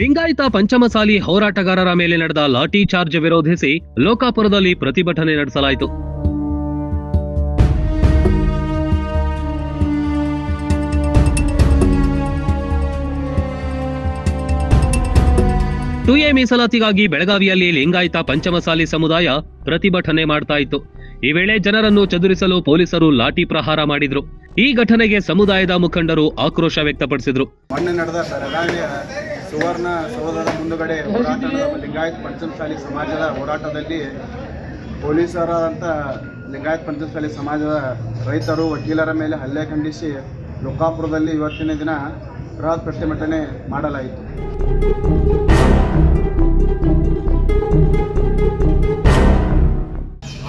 ಲಿಂಗಾಯತ ಪಂಚಮಸಾಲಿ ಹೋರಾಟಗಾರರ ಮೇಲೆ ನಡೆದ ಲಾಠಿ ಚಾರ್ಜ್ ವಿರೋಧಿಸಿ ಲೋಕಾಪುರದಲ್ಲಿ ಪ್ರತಿಭಟನೆ ನಡೆಸಲಾಯಿತು. ಟು ಎ ಮೀಸಲಾತಿಗಾಗಿ ಬೆಳಗಾವಿಯಲ್ಲಿ ಲಿಂಗಾಯತ ಪಂಚಮಸಾಲಿ ಸಮುದಾಯ ಪ್ರತಿಭಟನೆ ಮಾಡ್ತಾ ಇತ್ತು. ಈ ವೇಳೆ ಜನರನ್ನು ಚದುರಿಸಲು ಪೊಲೀಸರು ಲಾಠಿ ಪ್ರಹಾರ ಮಾಡಿದ್ರು. ಈ ಘಟನೆಗೆ ಸಮುದಾಯದ ಮುಖಂಡರು ಆಕ್ರೋಶ ವ್ಯಕ್ತಪಡಿಸಿದ್ರು. ಸುವರ್ಣ ಸೌಧದ ಮುಂದುಗಡೆ ಹೋರಾಟ ಲಿಂಗಾಯತ್ ಪಂಚಮಸಾಲಿ ಸಮಾಜದ ಹೋರಾಟದಲ್ಲಿ ಪೊಲೀಸರಾದಂಥ ಲಿಂಗಾಯತ್ ಪಂಚಮಸಾಲಿ ಸಮಾಜದ ರೈತರು ವಕೀಲರ ಮೇಲೆ ಹಲ್ಲೆ ಖಂಡಿಸಿ ಲೋಕಾಪುರದಲ್ಲಿ ಇವತ್ತಿನ ದಿನ ಬೃಹತ್ ಪ್ರತಿಭಟನೆ ಮಾಡಲಾಯಿತು.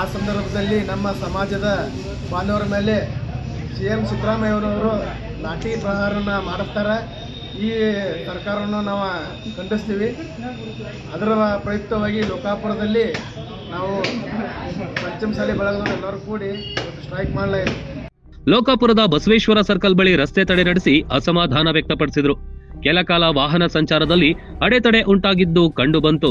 ಆ ಸಂದರ್ಭದಲ್ಲಿ ನಮ್ಮ ಸಮಾಜದ ಬಾಂಧವರ ಮೇಲೆ ಸಿ ಎಂ ಸಿದ್ದರಾಮಯ್ಯನವರು ಲಾಠಿ ಪ್ರಹಾರನ ಮಾಡಿಸ್ತಾರೆ. ಈ ಸರ್ಕಾರವನ್ನು ನಾವು ಖಂಡಿಸ್ತೀವಿ. ಅದರ ಪ್ರಯುಕ್ತವಾಗಿ ಲೋಕಾಪುರದಲ್ಲಿ ನಾವು ಪಂಚಮಸಾಲಿ ಬಳಗದವರು ಎಲ್ಲರೂ ಕೂಡಿ ಸ್ಟ್ರೈಕ್ ಮಾಡಲಾಯಿತು ಲೋಕಾಪುರದ ಬಸವೇಶ್ವರ ಸರ್ಕಲ್ ಬಳಿ ರಸ್ತೆ ತಡೆ ನಡೆಸಿ ಅಸಮಾಧಾನ ವ್ಯಕ್ತಪಡಿಸಿದರು. ಕೆಲಕಾಲ ವಾಹನ ಸಂಚಾರದಲ್ಲಿ ಅಡೆತಡೆ ಉಂಟಾಗಿದ್ದು ಕಂಡುಬಂತು